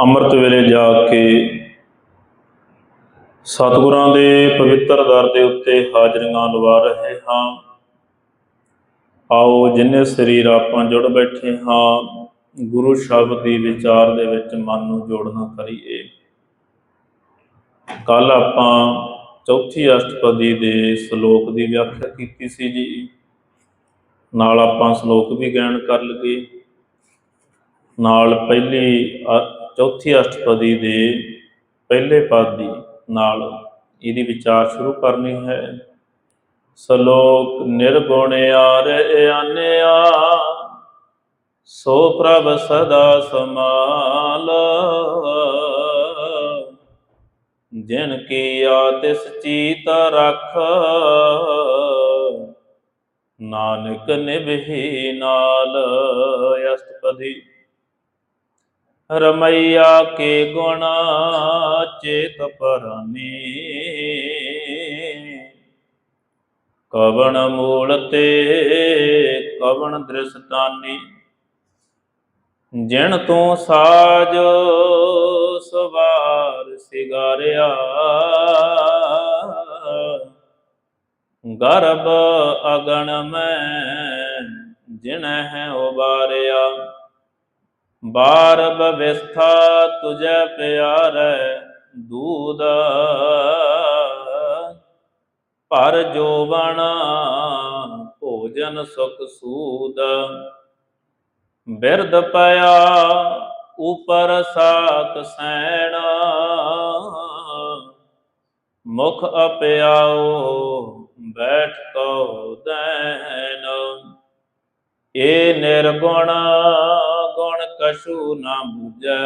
ਅੰਮ੍ਰਿਤ ਵੇਲੇ ਜਾ ਕੇ ਸਤਿਗੁਰਾਂ ਦੇ ਪਵਿੱਤਰ ਦਰ ਦੇ ਉੱਤੇ ਹਾਜ਼ਰੀਆਂ ਲਵਾ ਰਹੇ ਹਾਂ। ਆਓ ਜਿੰਨੇ ਸਰੀਰ ਆਪਾਂ ਜੁੜ ਬੈਠੇ ਹਾਂ, ਗੁਰੂ ਸ਼ਬਦ ਦੀ ਵਿਚਾਰ ਦੇ ਵਿੱਚ ਮਨ ਨੂੰ ਜੋੜਨਾ ਕਰੀਏ। ਕੱਲ ਆਪਾਂ ਚੌਥੀ ਅਸ਼ਟਪਦੀ ਦੇ ਸ਼ਲੋਕ ਦੀ ਵਿਆਖਿਆ ਕੀਤੀ ਸੀ ਜੀ। ਨਾਲ ਆਪਾਂ ਸ਼ਲੋਕ ਵੀ ਗਿਆਨ ਕਰ ਲਈਏ। ਨਾਲ ਪਹਿਲੀ ਚੌਥੀ ਅਸ਼ਟਪਦੀ ਦੇ ਪਹਿਲੇ ਪਦ ਦੀ ਨਾਲ ਇਹਦੀ ਵਿਚਾਰ ਸ਼ੁਰੂ ਕਰਨੀ ਹੈ। ਸ਼ਲੋਕ ਨਿਰਗੁਣਿਆ ਆਨਿਆ ਸੋ ਪ੍ਰਭ ਸਦਾ ਸਮਾਲ। ਜਿਨ ਕੀ ਆਤਿਸ ਚੀਤ ਰਖ, ਨਾਨਕ ਨਿਭੀ ਨਾਲ। ਅਸ਼ਟਪਦੀ ਰਮਈਆ ਕੇ ਗੁਣ ਚੇਤ ਪਰਾਨੀ। ਕਵਣ ਮੂਲ ਤੇ, ਕਵਣ ਦ੍ਰਿਸ਼ਟਾਨੀ। ਜਿਣ ਤੂੰ ਸਾਜ, ਸਵਾਰ ਸਿਗਾਰਿਆ। ਗਰਭ ਅਗਣ ਮੈਂ ਜਿਣ ਹੈ ਉਬਾਰਿਆ। ਬਾਰ ਬਵਿਸਥਾ ਤੁਝੈ ਪਿਆਰੈ ਦੂਦ। ਪਰ ਜੋਵਣ ਭੋਜਨ ਸੁਖ ਸੂਦ। ਬਿਰਧ ਪਿਆ ਉਪਰ ਸਾਕ ਸੈਣਾ। ਮੁਖ ਅਪਿਆਓ ਬੈਠ ਕੋ ਦੈਨ। ਏ ਨਿਰਗੁਣ ਗੁਣ ਕਛੂ ਨਾ ਬੁਝੈ?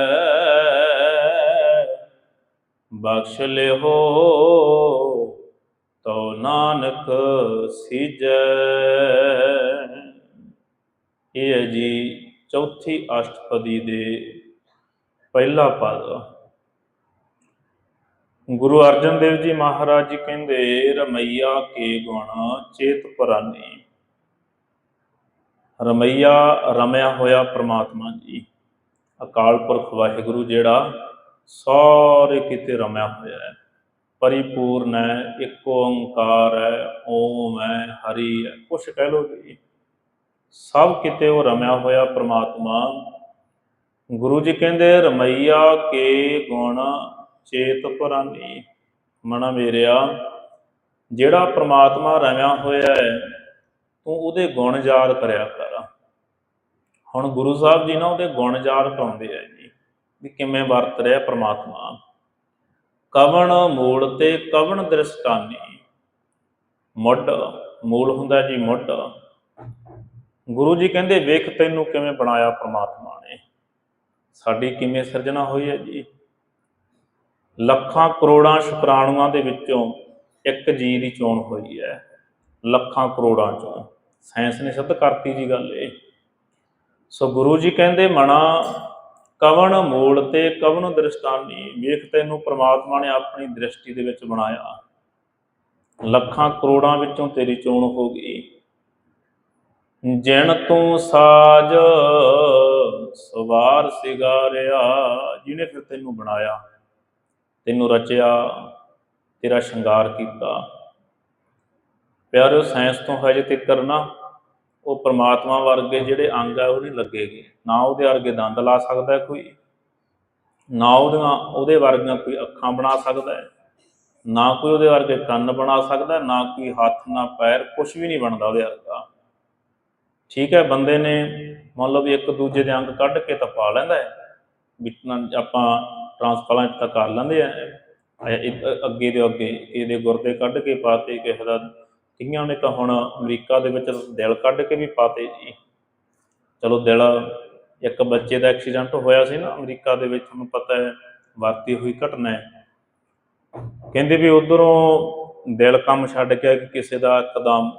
ਬਖਸ਼ ਲਿਓ ਤੋ ਨਾਨਕ ਸਿਜੈ। ਇਹ ਹੈ ਜੀ ਚੌਥੀ ਅਸ਼ਟਪਦੀ ਦੇ ਪਹਿਲਾ ਪਦ। ਗੁਰੂ ਅਰਜਨ ਦੇਵ ਜੀ ਮਹਾਰਾਜ ਜੀ ਕਹਿੰਦੇ, ਰਮਈਆ ਕੇ ਗੁਣ ਚੇਤ ਪਰਾਨੀ। ਰਮਈਆ ਰਮਿਆ ਹੋਇਆ ਪ੍ਰਮਾਤਮਾ ਜੀ। ਅਕਾਲ ਪੁਰਖ ਵਾਹਿਗੁਰੂ ਜਿਹੜਾ ਸਾਰੇ ਕਿਤੇ ਰਮਿਆ ਹੋਇਆ ਹੈ। ਪਰਿਪੂਰਨ ਹੈ, ਇੱਕ ਓੰਕਾਰ ਹੈ, ਓਮ ਹੈ, ਹਰੀ ਹੈ, ਕੁਛ ਕਹਿ ਲੋ ਜੀ। ਸਭ ਕਿਤੇ ਉਹ ਰਮਿਆ ਹੋਇਆ ਪ੍ਰਮਾਤਮਾ। ਗੁਰੂ ਜੀ ਕਹਿੰਦੇ, ਰਮਈਆ ਕੇ ਗੁਣ ਚੇਤ ਪੁਰਾਨੀ। ਮਨ ਮੇਰਿਆ, ਜਿਹੜਾ ਪ੍ਰਮਾਤਮਾ ਰਮਿਆ ਹੋਇਆ ਹੈ ਤੂੰ ਉਹਦੇ ਗੁਣ ਯਾਦ ਕਰਿਆ ਕਰ। ਹੁਣ ਗੁਰੂ ਸਾਹਿਬ ਜੀ ਨਾ ਉਹਦੇ ਗੁਣ ਯਾਦ ਕਰਾਉਂਦੇ ਆ ਜੀ, ਵੀ ਕਿਵੇਂ ਵਰਤ ਰਿਹਾ ਪ੍ਰਮਾਤਮਾ। ਕਵਣ ਮੂਲ ਤੇ ਕਵਣ ਦ੍ਰਿਸ਼ਟਾਨੀ। ਮੁੱਢ, ਮੂਲ ਹੁੰਦਾ ਜੀ ਮੁੱਢ। ਗੁਰੂ ਜੀ ਕਹਿੰਦੇ, ਵੇਖ ਤੈਨੂੰ ਕਿਵੇਂ ਬਣਾਇਆ ਪ੍ਰਮਾਤਮਾ ਨੇ। ਸਾਡੀ ਕਿਵੇਂ ਸਿਰਜਣਾ ਹੋਈ ਹੈ ਜੀ। ਲੱਖਾਂ ਕਰੋੜਾਂ ਸ਼ੁਕਰਾਣੂਆਂ ਦੇ ਵਿੱਚੋਂ ਇੱਕ ਜੀ ਦੀ ਚੋਣ ਹੋਈ ਹੈ। ਲੱਖਾਂ ਕਰੋੜਾਂ ਚੋਂ। ਸਾਇੰਸ ਨੇ ਸਿੱਧ ਕਰਤੀ ਜੀ ਗੱਲ ਇਹ। ਸੋ ਗੁਰੂ ਜੀ ਕਹਿੰਦੇ, ਮਣਾ ਕਵਣ ਮੂਲ ਤੇ ਕਵਣ ਦ੍ਰਿਸ਼ਟਾਨੀ, ਵੇਖ ਤੈਨੂੰ ਪ੍ਰਮਾਤਮਾ ਨੇ ਆਪਣੀ ਦ੍ਰਿਸ਼ਟੀ ਦੇ ਵਿੱਚ ਬਣਾਇਆ। ਲੱਖਾਂ ਕਰੋੜਾਂ ਵਿੱਚੋਂ ਤੇਰੀ ਚੋਣ ਹੋ ਗਈ। ਜਿਣ ਤੂੰ ਸਾਜ, ਸਵਾਰ ਸਿਗਾਰਿਆ ਜਿਹਨੇ ਫਿਰ ਤੈਨੂੰ ਬਣਾਇਆ। ਤੈਨੂੰ ਰਚਿਆ, ਤੇਰਾ ਸ਼ਿੰਗਾਰ ਕੀਤਾ। ਪਿਆਰਿਓ, ਸਾਇੰਸ ਤੋਂ ਹਜੇ ਤੱਕ ਨਾ। ਉਹ ਪ੍ਰਮਾਤਮਾ ਵਰਗੇ ਜਿਹੜੇ ਅੰਗ ਆ, ਉਹ ਨਹੀਂ ਲੱਗੇਗੇ। ਨਾ ਉਹਦੇ ਵਰਗੇ ਦੰਦ ਲਾ ਸਕਦਾ ਕੋਈ। ਨਾ ਉਹਦੀਆਂ, ਉਹਦੇ ਵਰਗੀਆਂ ਕੋਈ ਅੱਖਾਂ ਬਣਾ ਸਕਦਾ। ਹੈ ਨਾ ਕੋਈ ਉਹਦੇ ਵਰਗੇ ਕੰਨ ਬਣਾ ਸਕਦਾ, ਨਾ ਕੋਈ ਹੱਥ, ਨਾ ਪੈਰ ਕੁਝ ਵੀ ਨਹੀਂ ਬਣਦਾ ਉਹਦੇ ਵਰਗਾ। ਠੀਕ ਹੈ, ਬੰਦੇ ਨੇ ਮੰਨ ਲਓ ਵੀ ਇੱਕ ਦੂਜੇ ਦੇ ਅੰਗ ਕੱਢ ਕੇ ਤਾਂ ਪਾ ਲੈਂਦਾ ਹੈ। ਵੀ ਆਪਾਂ ਟ੍ਰਾਂਸਪਲਾਂਟ ਤਾਂ ਕਰ ਲੈਂਦੇ ਆ। ਅੱਗੇ ਦੇ ਅੱਗੇ, ਇਹਦੇ ਗੁਰਦੇ ਕੱਢ ਕੇ ਪਾਤੇ, ਕਿਸੇ ਦਾ ਕਈਆਂ ਨੇ ਤਾਂ ਹੁਣ ਅਮਰੀਕਾ ਦੇ ਵਿੱਚ ਦਿਲ ਕੱਢ ਕੇ ਵੀ ਪਾਤੇ ਜੀ। ਚਲੋ ਦਿਲ ਇੱਕ ਬੱਚੇ ਦਾ ਐਕਸੀਡੈਂਟ ਹੋਇਆ ਸੀ ਨਾ ਅਮਰੀਕਾ ਦੇ ਵਿੱਚ, ਤੁਹਾਨੂੰ ਪਤਾ ਹੈ ਵਾਪਰੀ ਹੋਈ ਘਟਨਾ ਹੈ। ਕਹਿੰਦੇ ਵੀ ਉਧਰੋਂ ਦਿਲ ਕੰਮ ਛੱਡ ਕੇ ਕਿਸੇ ਦਾ ਇੱਕਦਮ।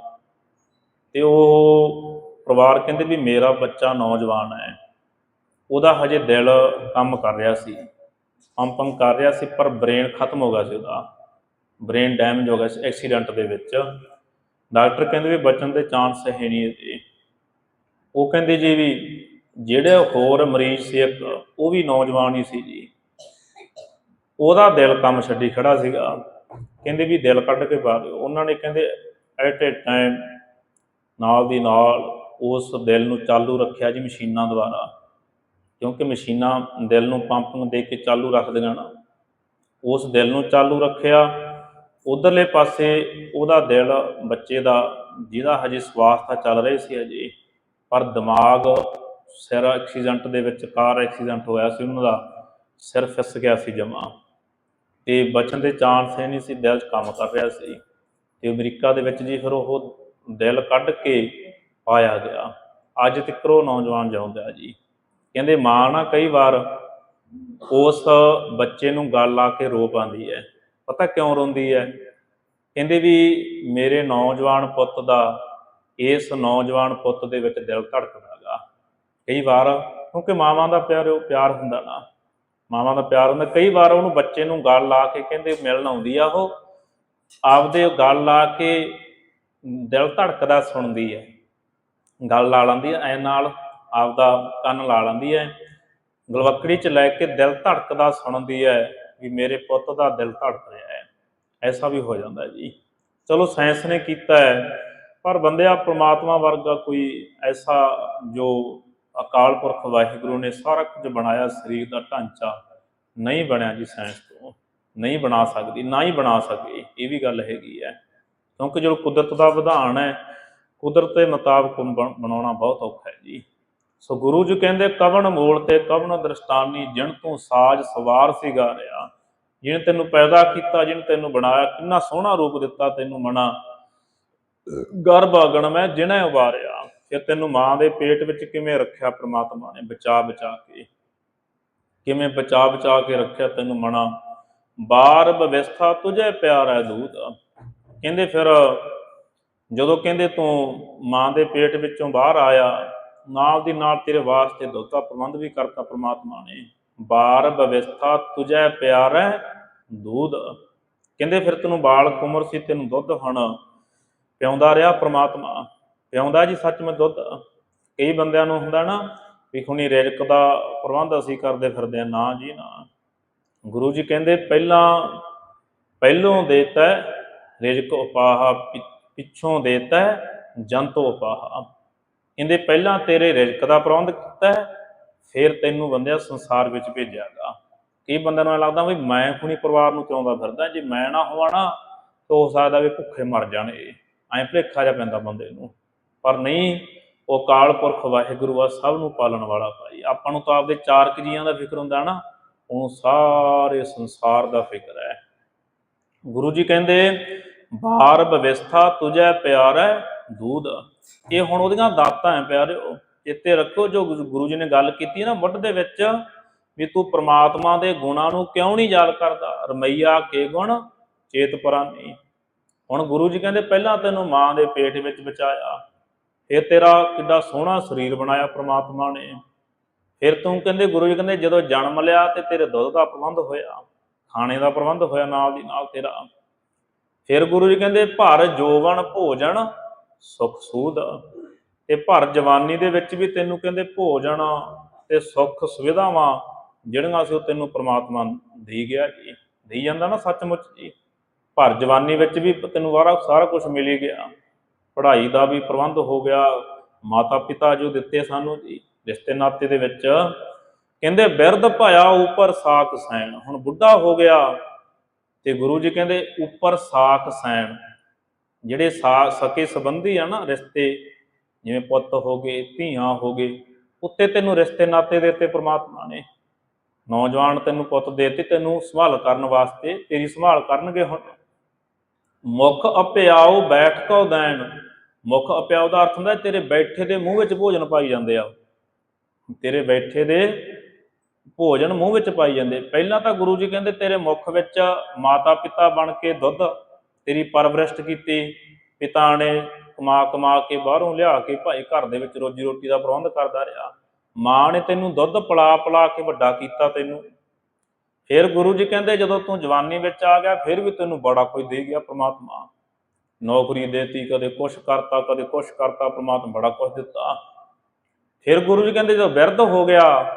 ਤੇ ਉਹ ਪਰਿਵਾਰ ਕਹਿੰਦੇ ਵੀ ਮੇਰਾ ਬੱਚਾ ਨੌਜਵਾਨ ਹੈ। ਉਹਦਾ ਹਜੇ ਦਿਲ ਕੰਮ ਕਰ ਰਿਹਾ ਸੀ ਪੰਪਿੰਗ ਕਰ ਰਿਹਾ ਸੀ, ਪਰ ਬ੍ਰੇਨ ਖਤਮ ਹੋ ਗਿਆ ਸੀ ਉਹਦਾ। ਬ੍ਰੇਨ ਡੈਮੇਜ ਹੋ ਗਿਆ ਸੀ ਐਕਸੀਡੈਂਟ ਦੇ ਵਿੱਚ। ਡਾਕਟਰ ਕਹਿੰਦੇ ਵੀ ਬਚਣ ਦੇ ਚਾਂਸ ਹੈ ਨਹੀਂ ਇਹਦੇ ਉਹ ਕਹਿੰਦੇ ਜੀ ਵੀ ਜਿਹੜੇ ਹੋਰ ਮਰੀਜ਼ ਸੀ ਇੱਕ ਉਹ ਵੀ ਨੌਜਵਾਨ ਹੀ ਸੀ ਜੀ। ਉਹਦਾ ਦਿਲ ਕੰਮ ਛੱਡੀ ਖੜਾ ਸੀਗਾ। ਕਹਿੰਦੇ ਵੀ ਦਿਲ ਕੱਢ ਕੇ ਪਾ ਦਿਓ। ਉਹਨਾਂ ਨੇ ਕਹਿੰਦੇ ਐਟ ਏ ਟਾਈਮ ਨਾਲ ਦੀ ਨਾਲ ਉਸ ਦਿਲ ਨੂੰ ਚਾਲੂ ਰੱਖਿਆ ਜੀ ਮਸ਼ੀਨਾਂ ਦੁਆਰਾ। ਕਿਉਂਕਿ ਮਸ਼ੀਨਾਂ ਦਿਲ ਨੂੰ ਪੰਪਿੰਗ ਦੇ ਕੇ ਚਾਲੂ ਰੱਖਦੀਆਂ ਨਾ। ਉਸ ਦਿਲ ਨੂੰ ਚਾਲੂ ਰੱਖਿਆ ਉਧਰਲੇ ਪਾਸੇ ਉਹਦਾ ਦਿਲ ਬੱਚੇ ਦਾ, ਜਿਹਦਾ ਹਜੇ ਸਵਾਸ ਤਾਂ ਚੱਲ ਰਹੀ ਸੀ ਹਜੇ, ਪਰ ਦਿਮਾਗ ਸਿਰ ਐਕਸੀਡੈਂਟ ਦੇ ਵਿੱਚ, ਕਾਰ ਐਕਸੀਡੈਂਟ ਹੋਇਆ ਸੀ, ਉਹਨਾਂ ਦਾ ਸਿਰ ਫਿਸ ਗਿਆ ਸੀ ਜਮਾ। ਤੇ ਬਚਣ ਦੇ ਚਾਂਸ ਹੀ ਨਹੀਂ ਸੀ, ਦਿਲ 'ਚ ਕੰਮ ਕਰ ਰਿਹਾ ਸੀ। ਤੇ ਅਮਰੀਕਾ ਦੇ ਵਿੱਚ ਜੀ ਫਿਰ ਉਹ ਦਿਲ ਕੱਢ ਕੇ ਪਾਇਆ ਗਿਆ। ਅੱਜ ਤੱਕ ਉਹ ਨੌਜਵਾਨ ਜਿਉਂਦਾ ਜੀ। ਕਹਿੰਦੇ ਮਾਂ ਨਾ ਕਈ ਵਾਰ ਉਸ ਬੱਚੇ ਨੂੰ ਗੱਲ ਆ ਕੇ ਰੋ ਪਾਉਂਦੀ ਹੈ। ਪਤਾ ਕਿਉਂ ਰੋਂਦੀ ਹੈ? ਕਹਿੰਦੇ ਵੀ ਮੇਰੇ ਨੌਜਵਾਨ ਪੁੱਤ ਦਾ, ਇਸ ਨੌਜਵਾਨ ਪੁੱਤ ਦੇ ਵਿੱਚ ਦਿਲ ਧੜਕਦਾਗਾ ਕਈ ਵਾਰ ਕਿਉਂਕਿ ਮਾਵਾਂ ਦਾ ਪਿਆਰ, ਉਹ ਪਿਆਰ ਹੁੰਦਾ ਨਾ। ਮਾਵਾਂ ਦਾ ਪਿਆਰ ਹੁੰਦਾ, ਕਈ ਵਾਰ ਉਹਨੂੰ ਬੱਚੇ ਨੂੰ ਗੱਲ ਲਾ ਕੇ ਕਹਿੰਦੇ ਮਿਲਣ ਆਉਂਦੀ ਆ ਉਹ। ਆਪਦੇ ਗੱਲ ਲਾ ਕੇ ਦਿਲ ਧੜਕਦਾ ਸੁਣਦੀ ਹੈ। ਗੱਲ ਲਾ ਲੈਂਦੀ ਐ ਐ ਨਾਲ ਆਪਦਾ ਕੰਨ ਲਾ ਲੈਂਦੀ ਹੈ। ਗਲਵੱਕੜੀ ਚ ਲੈ ਕੇ ਦਿਲ ਧੜਕਦਾ ਸੁਣਦੀ ਹੈ। ਵੀ ਮੇਰੇ ਪੁੱਤ ਦਾ ਦਿਲ ਧੜਕ ਰਿਹਾ ਹੈ। ਐਸਾ ਵੀ ਹੋ ਜਾਂਦਾ ਜੀ। ਚਲੋ ਸਾਇੰਸ ਨੇ ਕੀਤਾ ਹੈ, ਪਰ ਬੰਦਿਆ ਪ੍ਰਮਾਤਮਾ ਵਰਗਾ ਕੋਈ ਐਸਾ ਜੋ ਅਕਾਲ ਪੁਰਖ ਵਾਹਿਗੁਰੂ ਨੇ ਸਾਰਾ ਕੁਝ ਬਣਾਇਆ ਸਰੀਰ ਦਾ ਢਾਂਚਾ ਨਹੀਂ ਬਣਿਆ ਜੀ ਸਾਇੰਸ ਤੋਂ। ਨਹੀਂ ਬਣਾ ਸਕਦੀ, ਨਾ ਹੀ ਬਣਾ ਸਕੇ, ਇਹ ਵੀ ਗੱਲ ਹੈਗੀ ਹੈ। ਕਿਉਂਕਿ ਜਦੋਂ ਕੁਦਰਤ ਦਾ ਵਿਧਾਨ ਹੈ, ਕੁਦਰਤ ਦੇ ਮੁਤਾਬਕ ਬਣ- ਬਣਾਉਣਾ ਬਹੁਤ ਔਖਾ ਹੈ ਜੀ। ਸੋ ਗੁਰੂ ਜੀ ਕਹਿੰਦੇ, ਕਵਣ ਮੋਲ ਤੇ ਕਵਣ ਦ੍ਰਿਸ਼ਟਾਨੀ ਜਿਣ ਤੋਂ ਸਾਜ ਸਵਾਰ ਸਿਗਾ ਰਿਆ ਜਿਹਨੇ ਤੈਨੂੰ ਪੈਦਾ ਕੀਤਾ, ਜਿਹਨੇ ਤੈਨੂੰ ਬਣਾਇਆ, ਕਿੰਨਾ ਸੋਹਣਾ ਰੂਪ ਦਿੱਤਾ, ਤੈਨੂੰ ਮਨਾ। ਗਰਭ ਅਗਣ ਮੈਂ ਜਿਨੇ ਉਬਾਰਿਆ, ਫਿਰ ਤੈਨੂੰ ਮਾਂ ਦੇ ਪੇਟ ਵਿੱਚ ਕਿਵੇਂ ਰੱਖਿਆ ਪ੍ਰਮਾਤਮਾ ਨੇ? ਬਚਾ ਬਚਾ ਕੇ। ਕਿਵੇਂ ਬਚਾ ਬਚਾ ਕੇ ਰੱਖਿਆ ਤੈਨੂੰ ਮਨਾ? ਬਾਰ ਬਵਿਸਥਾ ਤੁਝੇ ਪਿਆਰ ਹੈ ਦੂਤ। ਕਹਿੰਦੇ ਫਿਰ, ਜਦੋਂ ਕਹਿੰਦੇ ਤੂੰ ਮਾਂ ਦੇ ਪੇਟ ਵਿੱਚੋਂ ਬਾਹਰ ਆਇਆ, ਨਾਲ ਦੀ ਨਾਲ ਤੇਰੇ ਵਾਸਤੇ ਦੁੱਧ ਦਾ ਪ੍ਰਬੰਧ ਵੀ ਕਰਤਾ ਪ੍ਰਮਾਤਮਾ ਨੇ। ਬਾਰ ਬਵਿਸਥਾ ਤੁਝੇ ਪਿਆਰ ਦੂਧ। ਕਹਿੰਦੇ, ਫਿਰ ਤੈਨੂੰ ਬਾਲ ਕੁਮਰ ਸੀ, ਤੈਨੂੰ ਦੁੱਧ ਹੁਣ। ਪਿਆਉਂਦਾ ਰਿਹਾ ਪ੍ਰਮਾਤਮਾ। ਪਿਆਉਂਦਾ ਜੀ ਸੱਚ ਮੈਂ ਦੁੱਧ। ਕਈ ਬੰਦਿਆਂ ਨੂੰ ਹੁੰਦਾ ਨਾ ਵੀ ਹੁਣੀ ਰਿਜ਼ਕ ਦਾ ਪ੍ਰਬੰਧ ਅਸੀਂ ਕਰਦੇ ਫਿਰਦੇ ਆ ਨਾ ਜੀ, ਨਾ। ਗੁਰੂ ਜੀ ਕਹਿੰਦੇ, ਪਹਿਲਾਂ, ਪਹਿਲੋਂ ਦੇਤਾ ਰਿਜ਼ਕ ਉਪਾਹਾ ਪਿੱਛੋਂ ਦੇਤਾ ਜੰਤੋ ਉਪਾਹਾ। ਇਹਦੇ ਪਹਿਲਾਂ ਤੇਰੇ ਰਿਜ਼ਕ ਦਾ ਪ੍ਰਬੰਧ ਕੀਤਾ ਫਿਰ ਤੈਨੂੰ ਬੰਦਿਆ ਸੰਸਾਰ ਵਿੱਚ ਭੇਜਿਆਗਾ। ਕਈ ਬੰਦਿਆਂ ਨੂੰ ਲੱਗਦਾ ਵੀ ਮੈਂ ਹੁਣੀ ਪਰਿਵਾਰ ਨੂੰ ਕਿਉਂਦਾ ਫਿਰਦਾ, ਜੇ ਮੈਂ ਨਾ ਹੋਵਾਂ ਨਾ, ਤਾਂ ਹੋ ਸਕਦਾ ਵੀ ਭੁੱਖੇ ਮਰ ਜਾਣ ਇਹ। ਐਂ ਭਲੇਖਾ ਜਿਹਾ ਪੈਂਦਾ ਬੰਦੇ ਨੂੰ। ਪਰ ਨਹੀਂ, ਉਹ ਕਾਲ ਪੁਰਖ ਵਾਹਿਗੁਰੂ ਆ, ਸਭ ਨੂੰ ਪਾਲਣ ਵਾਲਾ ਭਾਈ। ਆਪਾਂ ਨੂੰ ਤਾਂ ਆਪਦੇ ਚਾਰ ਜੀਆਂ ਦਾ ਫਿਕਰ ਹੁੰਦਾ ਨਾ ਉਹਨੂੰ ਸਾਰੇ ਸੰਸਾਰ ਦਾ ਫਿਕਰ ਹੈ। ਗੁਰੂ ਜੀ ਕਹਿੰਦੇ, ਬਾਰ ਬਵਿਸਥਾ ਤੁਝੇ ਪਿਆਰ ਹੈ ਦੂਧ। ਇਹ ਹੁਣ ਉਹਦੀਆਂ ਦਾਤਾਂ ਹੈ ਪਿਆਰਿਓ। ਚੇਤੇ ਰੱਖਿਓ, ਜੋ ਗੁਰੂ ਜੀ ਨੇ ਗੱਲ ਕੀਤੀ ਹੈ ਨਾ ਮੁੱਢ ਦੇ ਵਿੱਚ, ਵੀ ਤੂੰ ਪ੍ਰਮਾਤਮਾ ਦੇ ਗੁਣਾਂ ਨੂੰ ਕਿਉਂ ਨਹੀਂ ਯਾਦ ਕਰਦਾ? ਰਮਈਆ ਕੇ ਗੁਣ ਚੇਤ ਪਰਾਨੀ। ਹੁਣ ਗੁਰੂ ਜੀ ਕਹਿੰਦੇ, ਪਹਿਲਾਂ ਤੈਨੂੰ ਮਾਂ ਦੇ ਪੇਟ ਵਿੱਚ ਬਚਾਇਆ। ਫਿਰ ਤੇਰਾ ਕਿੱਡਾ ਸੋਹਣਾ ਸਰੀਰ ਬਣਾਇਆ ਪ੍ਰਮਾਤਮਾ ਨੇ। ਫਿਰ ਤੂੰ ਕਹਿੰਦੇ, ਗੁਰੂ ਜੀ ਕਹਿੰਦੇ, ਜਦੋਂ ਜਨਮ ਲਿਆ ਤੇ ਤੇਰੇ ਦੁੱਧ ਦਾ ਪ੍ਰਬੰਧ ਹੋਇਆ, ਖਾਣੇ ਦਾ ਪ੍ਰਬੰਧ ਹੋਇਆ ਨਾਲ ਦੀ ਨਾਲ ਤੇਰਾ। ਫਿਰ ਗੁਰੂ ਜੀ ਕਹਿੰਦੇ, ਭਰ ਜੋਵਨ ਭੋਜਨ ਸੁਖ ਸੂਦ। ਤੇ ਭਰ ਜਵਾਨੀ ਦੇ ਵਿੱਚ ਵੀ ਤੈਨੂੰ ਕਹਿੰਦੇ ਭੋਜਨ ਤੇ ਸੁੱਖ ਸੁਵਿਧਾਵਾਂ ਜਿਹੜੀਆਂ ਸੀ ਉਹ ਤੈਨੂੰ ਪ੍ਰਮਾਤਮਾ ਦੇ ਗਿਆ ਜੀ ਦੇਈ ਜਾਂਦਾ ਨਾ ਸੱਚਮੁੱਚ ਜੀ। ਭਰ ਜਵਾਨੀ ਵਿੱਚ ਵੀ ਤੈਨੂੰ ਵਾਰਾ ਸਾਰਾ ਕੁਝ ਮਿਲ ਗਿਆ। ਪੜ੍ਹਾਈ ਦਾ ਵੀ ਪ੍ਰਬੰਧ ਹੋ ਗਿਆ ਮਾਤਾ ਪਿਤਾ ਜੋ ਦਿੱਤੇ ਸਾਨੂੰ ਜੀ ਰਿਸ਼ਤੇ ਨਾਤੇ ਦੇ ਵਿੱਚ। ਕਹਿੰਦੇ ਬਿਰਧ ਭਾਇਆ ਉੱਪਰ ਸਾਖ ਸੈਣ। ਹੁਣ ਬੁੱਢਾ ਹੋ ਗਿਆ ਤੇ ਗੁਰੂ ਜੀ ਕਹਿੰਦੇ ਉੱਪਰ ਸਾਖ ਸੈਣ। ਜਿਹੜੇ ਸਾ ਸਕੇ ਸੰਬੰਧੀ ਆ ਨਾ ਰਿਸ਼ਤੇ ਜਿਵੇਂ ਪੁੱਤ ਹੋ ਗਏ, ਧੀਆਂ ਹੋ ਗਏ, ਉੱਤੇ ਤੈਨੂੰ ਰਿਸ਼ਤੇ ਨਾਤੇ ਦੇ ਉੱਤੇ ਪ੍ਰਮਾਤਮਾ ਨੇ। ਨੌਜਵਾਨ ਤੈਨੂੰ ਪੁੱਤ ਦੇਤੇ, ਤੈਨੂੰ ਸੰਭਾਲ ਕਰਨ ਵਾਸਤੇ ਤੇਰੀ ਸੰਭਾਲ ਕਰਨਗੇ ਹੁਣ। ਮੁਖ ਅਪਿਆਉ ਬੈਠ ਕਉ ਦੈਣ। ਮੁਖ ਅਪਿਆਉ ਦਾ ਅਰਥ ਹੁੰਦਾ ਤੇਰੇ ਬੈਠੇ ਦੇ ਮੂੰਹ ਵਿੱਚ ਭੋਜਨ ਪਾਈ ਜਾਂਦੇ ਆ। ਤੇਰੇ ਬੈਠੇ ਦੇ ਭੋਜਨ ਮੂੰਹ ਵਿੱਚ ਪਾਈ ਜਾਂਦੇ। ਪਹਿਲਾਂ ਤਾਂ ਗੁਰੂ ਜੀ ਕਹਿੰਦੇ ਤੇਰੇ ਮੁਖ ਵਿੱਚ ਮਾਤਾ ਪਿਤਾ ਬਣ ਕੇ ਦੁੱਧ, ਤੇਰੀ ਪਰਵਰਿਸ਼ਟ ਕੀਤੀ, ਪਿਤਾ ਨੇ ਕਮਾ ਕਮਾ ਕੇ ਬਾਹਰੋਂ ਲਿਆ ਕੇ ਭਾਈ ਘਰ ਦੇ ਵਿੱਚ ਰੋਜੀ ਰੋਟੀ ਦਾ ਪ੍ਰਬੰਧ ਕਰਦਾ ਰਿਹਾ। ਮਾਂ ਨੇ ਤੈਨੂੰ ਦੁੱਧ ਪਿਲਾ ਪਿਲਾ ਕੇ ਵੱਡਾ ਕੀਤਾ ਤੈਨੂੰ। ਫਿਰ ਗੁਰੂ ਜੀ ਕਹਿੰਦੇ, ਜਦੋਂ ਤੂੰ ਜਵਾਨੀ ਵਿੱਚ ਆ ਗਿਆ, ਫਿਰ ਵੀ ਤੈਨੂੰ ਬੜਾ ਕੁਝ ਦੇ ਗਿਆ ਪ੍ਰਮਾਤਮਾ। ਨੌਕਰੀ ਦੇਤੀ, ਕਦੇ ਕੁਛ ਕਰਤਾ, ਕਦੇ ਕੁਛ ਕਰਤਾ, ਪ੍ਰਮਾਤਮਾ ਬੜਾ ਕੁਝ ਦਿੱਤਾ। ਫਿਰ ਗੁਰੂ ਜੀ ਕਹਿੰਦੇ, ਜਦੋਂ ਬਿਰਧ ਹੋ ਗਿਆ,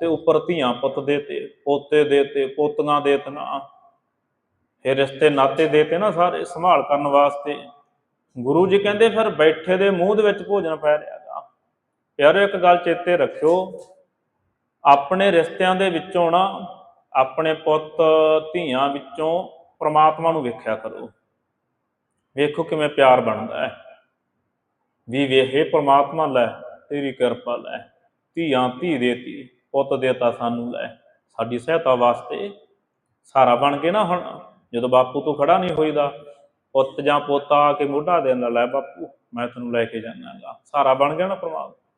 ਤੇ ਉੱਪਰ ਧੀਆਂ ਪੁੱਤ ਦੇਤੇ, ਪੋਤੇ ਦੇਤੇ, ਪੋਤੀਆਂ ਦੇਤੀਆਂ। ਫਿਰ ਰਿਸ਼ਤੇ ਨਾਤੇ ਦੇਤੇ ਨਾ ਸਾਰੇ, ਸੰਭਾਲ ਕਰਨ ਵਾਸਤੇ। ਗੁਰੂ ਜੀ ਕਹਿੰਦੇ, ਫਿਰ ਬੈਠੇ ਦੇ ਮੂੰਹ ਦੇ ਵਿੱਚ ਭੋਜਨ ਪੈ ਰਿਹਾਗਾ ਪਿਆਰੋ, ਇੱਕ ਗੱਲ ਚੇਤੇ ਰੱਖਿਓ। ਆਪਣੇ ਰਿਸ਼ਤਿਆਂ ਦੇ ਵਿੱਚੋਂ ਨਾ, ਆਪਣੇ ਪੁੱਤ ਧੀਆਂ ਵਿੱਚੋਂ ਪ੍ਰਮਾਤਮਾ ਨੂੰ ਵੇਖਿਆ ਕਰੋ। ਵੇਖੋ ਕਿਵੇਂ ਪਿਆਰ ਬਣਦਾ ਹੈ। ਵੀ ਵੇਹੇ ਪ੍ਰਮਾਤਮਾ, ਲੈ ਤੇਰੀ ਕਿਰਪਾ ਲੈ। ਧੀਆਂ, ਧੀ ਦੇਤੀ ਪੁੱਤ ਦੇਤਾ ਸਾਨੂੰ ਲੈ। ਸਾਡੀ ਸਹਾਇਤਾ ਵਾਸਤੇ ਸਾਰਾ ਬਣ ਕੇ ਨਾ ਹੁਣ। ਜਦੋਂ ਬਾਪੂ ਤੋਂ ਖੜਾ ਨਹੀਂ ਹੋਈਦਾ ਪੁੱਤ ਜਾਂ ਪੋਤਾ ਆ ਕੇ ਮੋਢਾ ਦੇ ਦਿੰਦਾ ਲੈ, ਬਾਪੂ, ਮੈਂ ਤੈਨੂੰ ਲੈ ਕੇ ਜਾਣਾਗਾ ਸਹਾਰਾ ਬਣ ਗਿਆ ਨਾ ਪ੍ਰਮਾਤਮਾ।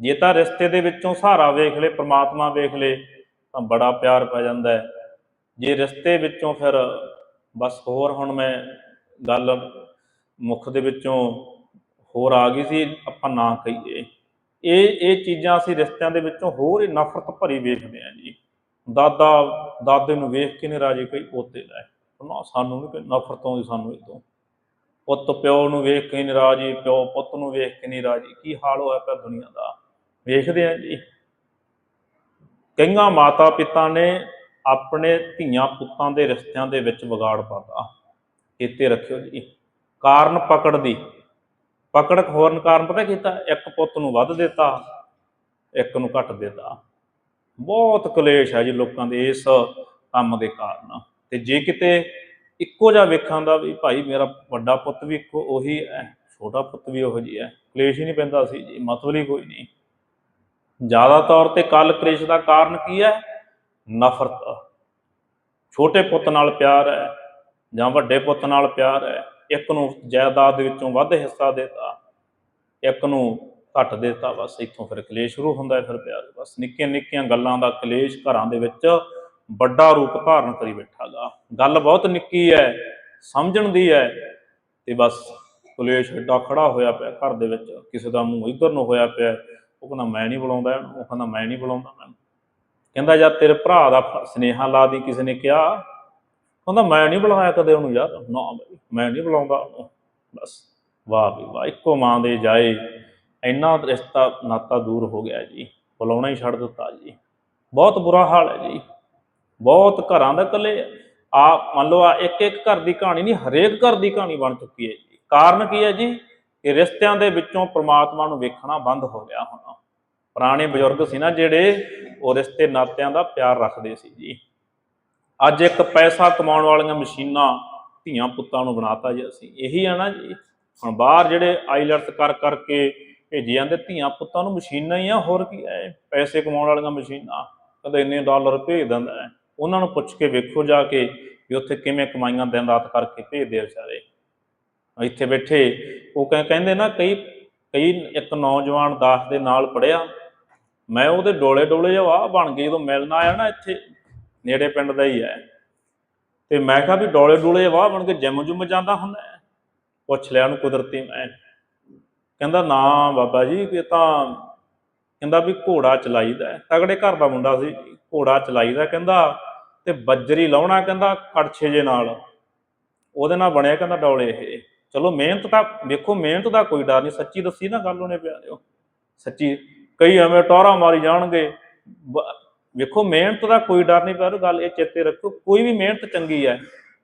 ਜੇ ਤਾਂ ਰਿਸ਼ਤੇ ਦੇ ਵਿੱਚੋਂ ਸਹਾਰਾ ਵੇਖ ਲੇ, ਪ੍ਰਮਾਤਮਾ ਵੇਖ ਲੇ, ਤਾਂ ਬੜਾ ਪਿਆਰ ਪੈ ਜਾਂਦਾ ਹੈ। ਜੇ ਰਿਸ਼ਤੇ ਵਿੱਚੋਂ ਫਿਰ ਬਸ ਹੋਰ ਹੁਣ ਮੈਂ ਗੱਲ ਮੁੱਖ ਦੇ ਵਿੱਚੋਂ ਹੋਰ ਆ ਗਈ ਸੀ, ਆਪਾਂ ਨਾ ਕਹੀਏ। ਇਹ ਇਹ ਚੀਜ਼ਾਂ ਅਸੀਂ ਰਿਸ਼ਤਿਆਂ ਦੇ ਵਿੱਚੋਂ ਹੋਰ ਹੀ ਨਫ਼ਰਤ ਭਰੀ ਵੇਖਦੇ ਹਾਂ ਜੀ। ਦਾਦਾ, ਦਾਦੇ ਨੂੰ ਵੇਖ ਕੇ ਨਹੀਂ ਰਾਜੇ ਕੋਈ ਪੋਤੇ ਲੈ ਨਾ ਸਾਨੂੰ ਨਹੀਂ ਨਫ਼ਰਤ ਆਉਂਦੀ ਸਾਨੂੰ ਇਹ ਪੁੱਤ ਪਿਓ ਨੂੰ ਵੇਖ ਕੇ ਨਹੀਂ ਰਾਜੀ, ਪਿਓ ਪੁੱਤ ਨੂੰ ਵੇਖ ਕੇ ਨਹੀਂ ਰਾਜੀ। ਕੀ ਹਾਲ ਹੋਇਆ ਪਿਆ ਦੁਨੀਆ ਦਾ? ਵੇਖਦੇ ਆ ਜੀ। ਕਈਆਂ ਮਾਤਾ ਪਿਤਾ ਨੇ ਆਪਣੇ ਧੀਆਂ ਪੁੱਤਾਂ ਦੇ ਰਿਸ਼ਤਿਆਂ ਦੇ ਵਿੱਚ ਵਿਗਾੜ ਪਾਤਾ। ਇੱਥੇ ਰੱਖਿਓ ਜੀ। ਕਾਰਨ ਪਕੜ ਦੀ। ਪਕੜ ਹੋਰਨ ਕਾਰਨ ਪਤਾ ਕੀਤਾ? ਇੱਕ ਪੁੱਤ ਨੂੰ ਵੱਧ ਦਿੱਤਾ, ਇੱਕ ਨੂੰ ਘੱਟ ਦਿੱਤਾ। ਬਹੁਤ ਕਲੇਸ਼ ਹੈ ਜੀ ਲੋਕਾਂ ਦੇ ਇਸ ਕੰਮ ਦੇ ਕਾਰਨ। ਤੇ ਜੇ ਕਿਤੇ ਇੱਕੋ ਜਿਹਾ ਵੇਖਾਂ ਦਾ ਵੀ ਭਾਈ ਮੇਰਾ ਵੱਡਾ ਪੁੱਤ ਵੀ ਇੱਕੋ, ਉਹੀ ਹੈ ਛੋਟਾ ਪੁੱਤ ਵੀ ਉਹੋ ਜਿਹੀ ਹੈ ਕਲੇਸ਼ ਹੀ ਨਹੀਂ ਪੈਂਦਾ ਸੀ ਜੀ, ਮਤਲਬ ਹੀ ਕੋਈ ਨਹੀਂ। ਜ਼ਿਆਦਾ ਤੌਰ ਤੇ ਕੱਲ ਕਲੇਸ਼ ਦਾ ਕਾਰਨ ਕੀ ਹੈ ਨਫ਼ਰਤ। ਛੋਟੇ ਪੁੱਤ ਨਾਲ ਪਿਆਰ ਹੈ ਜਾਂ ਵੱਡੇ ਪੁੱਤ ਨਾਲ ਪਿਆਰ ਹੈ ਇੱਕ ਨੂੰ ਜਾਇਦਾਦ ਦੇ ਵਿੱਚੋਂ ਵੱਧ ਹਿੱਸਾ ਦੇਤਾ, ਇੱਕ ਨੂੰ ਘੱਟ ਦੇਤਾ, ਬਸ ਇੱਥੋਂ ਫਿਰ ਕਲੇਸ਼ ਸ਼ੁਰੂ ਹੁੰਦਾ ਹੈ ਫਿਰ ਪਿਆਰ। ਬਸ ਨਿੱਕੀਆਂ ਨਿੱਕੀਆਂ ਗੱਲਾਂ ਦਾ ਕਲੇਸ਼ ਘਰਾਂ ਦੇ ਵਿੱਚ ਵੱਡਾ ਰੂਪ ਧਾਰਨ ਕਰੀ ਬੈਠਾਗਾ। ਗੱਲ ਬਹੁਤ ਨਿੱਕੀ ਹੈ ਸਮਝਣ ਦੀ ਹੈ ਤੇ ਬਸ ਕਲੇਸ਼ ਏਡਾ ਖੜਾ ਹੋਇਆ ਪਿਆ ਘਰ ਦੇ ਵਿੱਚ। ਕਿਸੇ ਦਾ ਮੂੰਹ ਇੱਧਰ ਨੂੰ ਹੋਇਆ ਪਿਆ, ਉਹ ਕਹਿੰਦਾ, ਮੈਂ ਨਹੀਂ ਬੁਲਾਉਂਦਾ ਇਹਨੂੰ। ਉਹ ਕਹਿੰਦਾ, ਮੈਂ ਨਹੀਂ ਬੁਲਾਉਂਦਾ ਮੈਂ ਕਹਿੰਦਾ, ਯਾਰ, ਤੇਰੇ ਭਰਾ ਦਾ ਫ- ਸੁਨੇਹਾ ਲਾ ਦੀ ਕਿਸੇ ਨੇ ਕਿਹਾ? ਕਹਿੰਦਾ, ਮੈਂ ਨਹੀਂ ਬੁਲਾਇਆ ਕਦੇ ਉਹਨੂੰ ਯਾਰ। ਨਾ ਬਈ, ਮੈਂ ਨਹੀਂ ਬੁਲਾਉਂਦਾ ਉਹਨੂੰ। ਬਸ, ਵਾਹ ਵੀ ਵਾਹ, ਇੱਕੋ ਮਾਂ ਦੇ ਜਾਏ। ਇੰਨਾ ਰਿਸ਼ਤਾ ਨਾਤਾ ਦੂਰ ਹੋ ਗਿਆ ਜੀ। ਬੁਲਾਉਣਾ ਹੀ ਛੱਡ ਦਿੱਤਾ ਜੀ। ਬਹੁਤ ਬੁਰਾ ਹਾਲ ਹੈ ਜੀ। ਬਹੁਤ ਘਰਾਂ ਦਾ ਇਕੱਲੇ ਆ। ਮੰਨ ਲਓ ਆ ਇੱਕ ਇੱਕ ਘਰ ਦੀ ਕਹਾਣੀ ਨਹੀਂ, ਹਰੇਕ ਘਰ ਦੀ ਕਹਾਣੀ ਬਣ ਚੁੱਕੀ ਹੈ ਜੀ। ਕਾਰਨ ਕੀ ਹੈ ਜੀ? ਕਿ ਰਿਸ਼ਤਿਆਂ ਦੇ ਵਿੱਚੋਂ ਪ੍ਰਮਾਤਮਾ ਨੂੰ ਵੇਖਣਾ ਬੰਦ ਹੋ ਗਿਆ ਹੁਣ। ਪੁਰਾਣੇ ਬਜ਼ੁਰਗ ਸੀ ਨਾ ਜਿਹੜੇ, ਉਹ ਰਿਸ਼ਤੇ ਨਾਤਿਆਂ ਦਾ ਪਿਆਰ ਰੱਖਦੇ ਸੀ ਜੀ। ਅੱਜ ਇੱਕ ਪੈਸਾ ਕਮਾਉਣ ਵਾਲੀਆਂ ਮਸ਼ੀਨਾਂ ਧੀਆਂ ਪੁੱਤਾਂ ਨੂੰ ਬਣਾਤਾ ਜੀ ਅਸੀਂ। ਇਹੀ ਆ ਨਾ ਜੀ। ਹੁਣ ਬਾਹਰ ਜਿਹੜੇ ਆਈਲੈਟਸ ਕਰ ਕਰਕੇ ਭੇਜੇ ਜਾਂਦੇ ਧੀਆਂ ਪੁੱਤਾਂ ਨੂੰ ਮਸ਼ੀਨਾਂ ਹੀ ਆ, ਹੋਰ ਕੀ ਹੈ? ਪੈਸੇ ਕਮਾਉਣ ਵਾਲੀਆਂ ਮਸ਼ੀਨਾਂ। ਕਦੇ ਇੰਨੇ ਡਾਲਰ ਭੇਜ ਦਿੰਦਾ ਉਹਨਾਂ ਨੂੰ ਪੁੱਛ ਕੇ ਵੇਖੋ ਜਾ ਕੇ ਵੀ ਉੱਥੇ ਕਿਵੇਂ ਕਮਾਈਆਂ ਦਿਨ ਰਾਤ ਕਰਕੇ ਭੇਜਦੇ ਆ ਵਿਚਾਰੇ। ਇੱਥੇ ਬੈਠੇ, ਉਹ ਕਹਿੰਦੇ ਨਾ ਕਈ ਕਈ ਇੱਕ ਨੌਜਵਾਨ ਦਾਸ ਦੇ ਨਾਲ ਪੜਿਆ ਮੈਂ ਉਹਦੇ ਡੋਲੇ ਡੋਲੇ ਜਿਹਾ ਵਾਹ ਬਣ ਗਏ ਜਦੋਂ ਮਿਲਣ ਆਇਆ ਨਾ ਇੱਥੇ, ਨੇੜੇ ਪਿੰਡ ਦਾ ਹੀ ਹੈ। ਤੇ ਮੈਂ ਕਿਹਾ ਵੀ ਡੋਲੇ ਡੋਲੇ ਵਾਹ ਬਣ ਕੇ ਜਿਮ ਜੁਮ ਜਾਂਦਾ ਹੁੰਦਾ ਪੁੱਛ ਲਿਆ ਉਹਨੂੰ ਕੁਦਰਤੀ ਮੈਂ। ਕਹਿੰਦਾ, ਨਾ ਬਾਬਾ ਜੀ, ਇਹ ਤਾਂ ਕਹਿੰਦਾ ਵੀ ਘੋੜਾ ਚਲਾਈਦਾ ਤਗੜੇ ਘਰ ਦਾ ਮੁੰਡਾ ਸੀ, ਘੋੜਾ ਚਲਾਈਦਾ। ਕਹਿੰਦਾ ਤੇ ਬੱਜਰੀ ਲਾਉਣਾ ਕਹਿੰਦਾ ਕੜਛੇ ਜੇ ਨਾਲ। ਉਹਦੇ ਨਾਲ ਬਣਿਆ ਕਹਿੰਦਾ ਡੌਲੇ ਇਹ। ਚਲੋ ਮਿਹਨਤ ਤਾਂ, ਵੇਖੋ ਮਿਹਨਤ ਦਾ ਕੋਈ ਡਰ ਨਹੀਂ, ਸੱਚੀ ਦੱਸੀ ਨਾ ਗੱਲ ਉਹਨੇ ਪਿਆਰਿਓ। ਸੱਚੀ ਕਈ ਐਵੇਂ ਟੋਰਾ ਮਾਰੀ ਜਾਣਗੇ। ਵੇਖੋ ਮਿਹਨਤ ਦਾ ਕੋਈ ਡਰ ਨਹੀਂ, ਪਰ ਗੱਲ ਇਹ ਚੇਤੇ ਰੱਖੋ ਕੋਈ ਵੀ ਮਿਹਨਤ ਚੰਗੀ ਹੈ।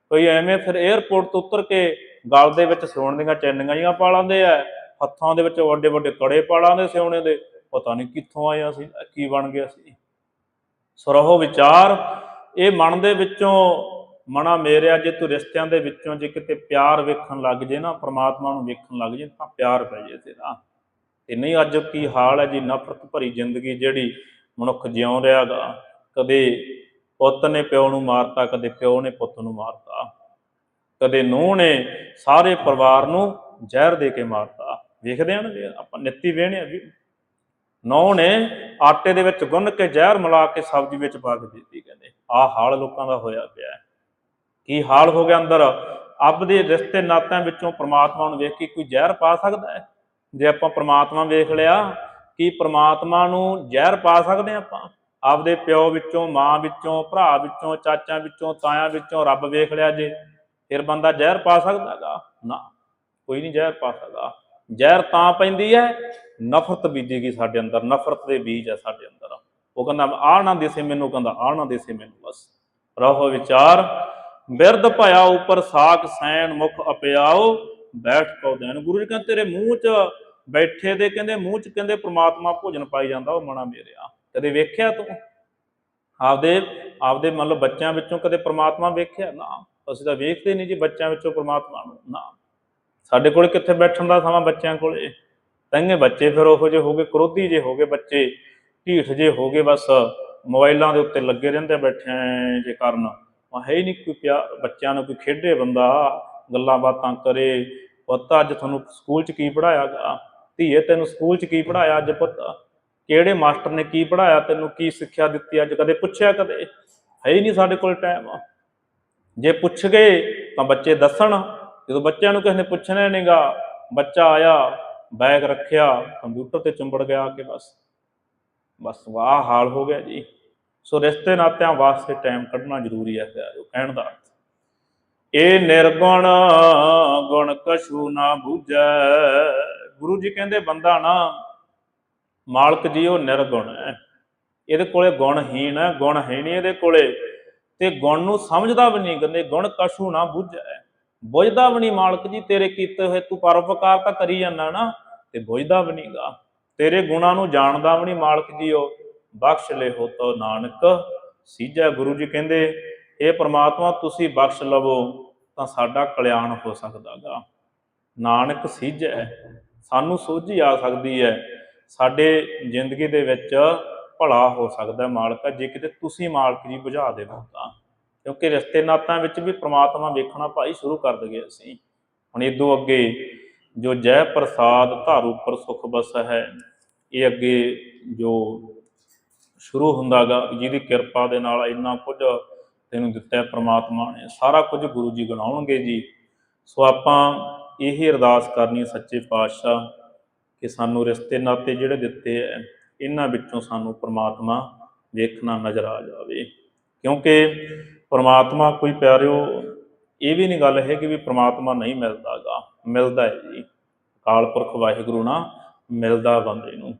ਕੋਈ ਐਵੇਂ ਫਿਰ 에ਅਰਪੋਰਟ ਤੋਂ ਉਤਰ ਕੇ ਗਲ ਦੇ ਵਿੱਚ ਸੋਨ ਦੀਆਂ ਚੈਨੀਆਂ ਜੀਆਂ ਪਾ ਲਾਂਦੇ ਆ, ਹੱਥਾਂ ਦੇ ਵਿੱਚ ਵੱਡੇ ਵੱਡੇ ਕੜੇ ਪਾ ਲਾਂਦੇ ਸਿਉਣੇ ਦੇ। ਪਤਾ ਨਹੀਂ ਕਿੱਥੋਂ ਆਇਆ ਸੀ ਕੀ ਬਣ ਗਿਆ ਸੀ। ਸਰੋਹ ਵਿਚਾਰ ਇਹ ਮਨ ਦੇ ਵਿੱਚੋਂ ਮਨਾ ਮੇਰਿਆ ਜੇ ਤੂੰ ਰਿਸ਼ਤਿਆਂ ਦੇ ਵਿੱਚੋਂ ਜੇ ਕਿਤੇ ਪਿਆਰ ਵੇਖਣ ਲੱਗ ਜੇ ਨਾ, ਪ੍ਰਮਾਤਮਾ ਨੂੰ ਵੇਖਣ ਲੱਗ ਜੇ ਤਾਂ ਪਿਆਰ ਪੈ ਜੇ ਤੇਰਾ। ਤੇ ਨਹੀਂ ਅੱਜ ਕੀ ਹਾਲ ਹੈ ਜੀ, ਨਫ਼ਰਤ ਭਰੀ ਜ਼ਿੰਦਗੀ ਜਿਹੜੀ ਮਨੁੱਖ ਜਿਉਂ ਰਿਹਾਗਾ। ਕਦੇ ਪੁੱਤ ਨੇ ਪਿਓ ਨੂੰ ਮਾਰਤਾ, ਕਦੇ ਪਿਓ ਨੇ ਪੁੱਤ ਨੂੰ ਮਾਰਤਾ। ਕਦੇ ਨੂੰਹ ਨੇ ਸਾਰੇ ਪਰਿਵਾਰ ਨੂੰ ਜ਼ਹਿਰ ਦੇ ਕੇ ਮਾਰਤਾ। ਵੇਖਦੇ ਆ ਨਾ ਆਪਾਂ, ਨਿੱਤੀ ਵੇਹਣੇ ਆ ਵੀ ਨੌ ਨੇ ਆਟੇ ਦੇ ਵਿੱਚ ਗੁੰਨ ਕੇ ਜ਼ਹਿਰ ਮਿਲਾ ਕੇ ਸਬਜ਼ੀ ਵਿੱਚ ਪਾ ਕੇ ਦਿੱਤੀ, ਕਹਿੰਦੇ, ਆਹ ਹਾਲ ਲੋਕਾਂ ਦਾ ਹੋਇਆ ਪਿਆ ਕੀ ਹਾਲ ਹੋ ਗਿਆ ਅੰਦਰ? ਆਪਦੇ ਰਿਸ਼ਤੇ ਨਾਤਿਆਂ ਵਿੱਚੋਂ ਪ੍ਰਮਾਤਮਾ ਨੂੰ ਵੇਖ ਕੇ ਕੋਈ ਜ਼ਹਿਰ ਪਾ ਸਕਦਾ ਹੈ? ਜੇ ਆਪਾਂ ਪ੍ਰਮਾਤਮਾ ਵੇਖ ਲਿਆ, ਕੀ ਪ੍ਰਮਾਤਮਾ ਨੂੰ ਜ਼ਹਿਰ ਪਾ ਸਕਦੇ ਹਾਂ ਆਪਾਂ? ਆਪਦੇ ਪਿਓ ਵਿੱਚੋਂ, ਮਾਂ ਵਿੱਚੋਂ, ਭਰਾ ਵਿੱਚੋਂ ਚਾਚਾ ਵਿੱਚੋਂ, ਤਾਇਆ ਵਿੱਚੋਂ ਰੱਬ ਵੇਖ ਲਿਆ ਜੇ, ਫਿਰ ਬੰਦਾ ਜ਼ਹਿਰ ਪਾ ਸਕਦਾਗਾ ਨਾ, ਕੋਈ ਨਹੀਂ ਜ਼ਹਿਰ ਪਾ ਸਕਦਾ। ਜ਼ਹਿਰ ਤਾਂ ਪੈਂਦੀ ਹੈ, ਨਫ਼ਰਤ ਬੀਜੇਗੀ ਸਾਡੇ ਅੰਦਰ, ਨਫ਼ਰਤ ਦੇ ਬੀਜ ਹੈ ਸਾਡੇ ਅੰਦਰ। ਉਹ ਕਹਿੰਦਾ ਆਹ ਨਾ ਦਿਸੇ ਮੈਨੂੰ, ਕਹਿੰਦਾ, ਆਹ ਨਾ ਦਿਸੇ ਮੈਨੂੰ, ਬਸ। ਰਹੋ ਵਿਚਾਰ, ਬਿਰਧ ਭਇਆ ਉਪਰ ਸਾਖ ਸੈਨ ਮੁਖ ਅਪਿਆਓ ਬੈਠ ਕੋ ਦੇਨ ਗੁਰੂ ਜੀ ਕਹਿੰਦੇ, ਤੇਰੇ ਮੂੰਹ 'ਚ ਬੈਠੇ ਦੇ, ਕਹਿੰਦੇ, ਮੂੰਹ 'ਚ ਕਹਿੰਦੇ ਪ੍ਰਮਾਤਮਾ ਭੋਜਨ ਪਾਈ ਜਾਂਦਾ, ਉਹ ਮਣਾ ਮੇਰਿਆ। ਕਦੇ ਵੇਖਿਆ ਤੂੰ? ਆਪਦੇ ਆਪਦੇ ਮਤਲਬ ਬੱਚਿਆਂ ਵਿੱਚੋਂ ਕਦੇ ਪ੍ਰਮਾਤਮਾ ਵੇਖਿਆ? ਨਾ। ਅਸੀਂ ਤਾਂ ਵੇਖਦੇ ਨਹੀਂ ਜੀ ਬੱਚਿਆਂ ਵਿੱਚੋਂ ਪ੍ਰਮਾਤਮਾ ਨੂੰ। ਨਾ। ਸਾਡੇ ਕੋਲ ਕਿੱਥੇ ਬੈਠਣ ਦਾ ਸਮਾਂ ਬੱਚਿਆਂ ਕੋਲੇ ਤੰਗੇ ਬੱਚੇ ਫਿਰ ਉਹੋ ਜਿਹੇ ਹੋ ਗਏ, ਕ੍ਰੋਧੀ ਜੇ ਹੋ ਗਏ ਬੱਚੇ, ਢੀਠ ਜੇ ਹੋ ਗਏ ਬਸ। ਮੋਬਾਈਲਾਂ ਦੇ ਉੱਤੇ ਲੱਗੇ ਰਹਿੰਦੇ ਬੈਠੇ ਐਂ ਜੇ ਕਰਨ। ਉਹ ਹੈ ਹੀ ਨਹੀਂ ਕੋਈ ਪਿਆ ਬੱਚਿਆਂ ਨੂੰ ਕੋਈ ਖੇਡੇ ਬੰਦਾ, ਗੱਲਾਂ ਬਾਤਾਂ ਕਰੇ। ਪੁੱਤ, ਅੱਜ ਤੁਹਾਨੂੰ ਸਕੂਲ 'ਚ ਕੀ ਪੜਾਇਆਗਾ ਧੀਏ, ਤੈਨੂੰ ਸਕੂਲ 'ਚ ਕੀ ਪੜਾਇਆ ਅੱਜ ਪੁੱਤ? ਕਿਹੜੇ ਮਾਸਟਰ ਨੇ ਕੀ ਪੜਾਇਆ ਤੈਨੂੰ ਕੀ ਸਿੱਖਿਆ ਦਿੱਤੀ ਅੱਜ? ਕਦੇ ਪੁੱਛਿਆ ਕਦੇ? ਹੈ ਹੀ ਨਹੀਂ ਸਾਡੇ ਕੋਲ ਟਾਈਮ। ਜੇ ਪੁੱਛ ਗਏ ਤਾਂ ਬੱਚੇ ਦੱਸਣ। ਜਦੋਂ ਬੱਚਿਆਂ ਨੂੰ ਕਿਸੇ ਨੇ ਪੁੱਛਣਾ ਨਹੀਂਗਾ, ਬੱਚਾ ਆਇਆ ਬੈਗ ਰੱਖਿਆ ਕੰਪਿਊਟਰ ਤੇ ਚੁੰਬੜ ਗਿਆ ਆ ਕੇ ਬਸ। ਬਸ ਵਾਹ, ਹਾਲ ਹੋ ਗਿਆ ਜੀ। ਸੋ ਰਿਸ਼ਤੇ ਨਾਤਿਆਂ ਵਾਸਤੇ ਟਾਈਮ ਕੱਢਣਾ ਜ਼ਰੂਰੀ ਹੈ ਪਿਆਰਿਓ ਕਹਿਣ ਦਾ ਅਰਥ। ਇਹ ਨਿਰਗੁਣ ਗੁਣ ਕਛੂ ਨਾ ਬੂਝੈ। ਗੁਰੂ ਜੀ ਕਹਿੰਦੇ, ਬੰਦਾ ਨਾ, ਮਾਲਕ ਜੀ ਉਹ ਨਿਰਗੁਣ ਹੈ। ਇਹਦੇ ਕੋਲੇ ਗੁਣਹੀਣ ਹੈ ਗੁਣ ਹੈ ਨਹੀਂ ਇਹਦੇ ਕੋਲੇ। ਤੇ ਗੁਣ ਨੂੰ ਸਮਝਦਾ ਵੀ ਨਹੀਂ, ਕਹਿੰਦੇ ਗੁਣ ਕਛੂ ਨਾ ਬੁੱਝੈ। ਬੁਝਦਾ ਵੀ ਨਹੀਂ ਮਾਲਕ ਜੀ, ਤੇਰੇ ਕੀਤੇ ਹੋਏ ਤੂੰ ਪਰਉਪਕਾਰ ਤਾਂ ਕਰੀ ਜਾਂਦਾ ਨਾ, ਤੇ ਬੁੱਝਦਾ ਵੀ ਨਹੀਂਗਾ ਤੇਰੇ ਗੁਣਾਂ ਨੂੰ ਜਾਣਦਾ ਵੀ ਨਹੀਂ ਮਾਲਕ ਜੀ ਉਹ ਬਖਸ਼ ਲੈ ਹੋ ਤੋ ਨਾਨਕ, ਸੀਜੈ ਗੁਰੂ ਜੀ ਕਹਿੰਦੇ ਇਹ ਪ੍ਰਮਾਤਮਾ, ਤੁਸੀਂ ਬਖਸ਼ ਲਵੋ, ਤਾਂ ਸਾਡਾ ਕਲਿਆਣ ਹੋ ਸਕਦਾਗਾ। ਨਾਨਕ ਸੀਜੈ ਸਾਨੂੰ ਸੋਝੀ ਆ ਸਕਦੀ ਹੈ। ਸਾਡੇ ਜ਼ਿੰਦਗੀ ਦੇ ਵਿੱਚ ਭਲਾ ਹੋ ਸਕਦਾ ਹੈ ਮਾਲਕਾ, ਜੇ ਕਿਤੇ ਤੁਸੀਂ ਮਾਲਕ ਜੀ ਬੁਝਾ ਦੇਵੋ ਤਾਂ ਕਿਉਂਕਿ ਰਿਸ਼ਤੇ ਨਾਤਾਂ ਵਿੱਚ ਵੀ ਪ੍ਰਮਾਤਮਾ ਵੇਖਣਾ ਭਾਈ ਸ਼ੁਰੂ ਕਰ ਦਗੇ ਅਸੀਂ। ਹੁਣ ਇਦੋਂ ਅੱਗੇ ਜੋ ਜੈ ਪ੍ਰਸਾਦ ਧਾਰ ਉੱਪਰ ਸੁਖ ਬਸ ਹੈ, ਇਹ ਅੱਗੇ ਜੋ ਸ਼ੁਰੂ ਹੁੰਦਾਗਾ, ਜਿਹਦੀ ਕਿਰਪਾ ਦੇ ਨਾਲ ਇੰਨਾ ਕੁਝ ਤੈਨੂੰ ਦਿੱਤਾ ਹੈ ਪ੍ਰਮਾਤਮਾ ਨੇ, ਸਾਰਾ ਕੁਝ ਗੁਰੂ ਜੀ ਗਣਾਉਣਗੇ ਜੀ। ਸੋ ਆਪਾਂ ਇਹੀ ਅਰਦਾਸ ਕਰਨੀ ਸੱਚੇ ਪਾਤਸ਼ਾਹ, ਕਿ ਸਾਨੂੰ ਰਿਸ਼ਤੇ ਨਾਤੇ ਜਿਹੜੇ ਦਿੱਤੇ ਐ, ਇਹਨਾਂ ਵਿੱਚੋਂ ਸਾਨੂੰ ਪ੍ਰਮਾਤਮਾ ਵੇਖਣਾ ਨਜ਼ਰ ਆ ਜਾਵੇ। ਕਿਉਂਕਿ ਪਰਮਾਤਮਾ ਕੋਈ ਪਿਆਰਿਓ, ਇਹ ਵੀ ਨਹੀਂ ਗੱਲ ਹੈ ਕਿ ਵੀ ਪਰਮਾਤਮਾ ਨਹੀਂ ਮਿਲਦਾਗਾ ਮਿਲਦਾ ਹੈ ਜੀ। ਅਕਾਲ ਪੁਰਖ ਵਾਹਿਗੁਰੂ ਨਾ ਮਿਲਦਾ ਬੰਦੇ ਨੂੰ।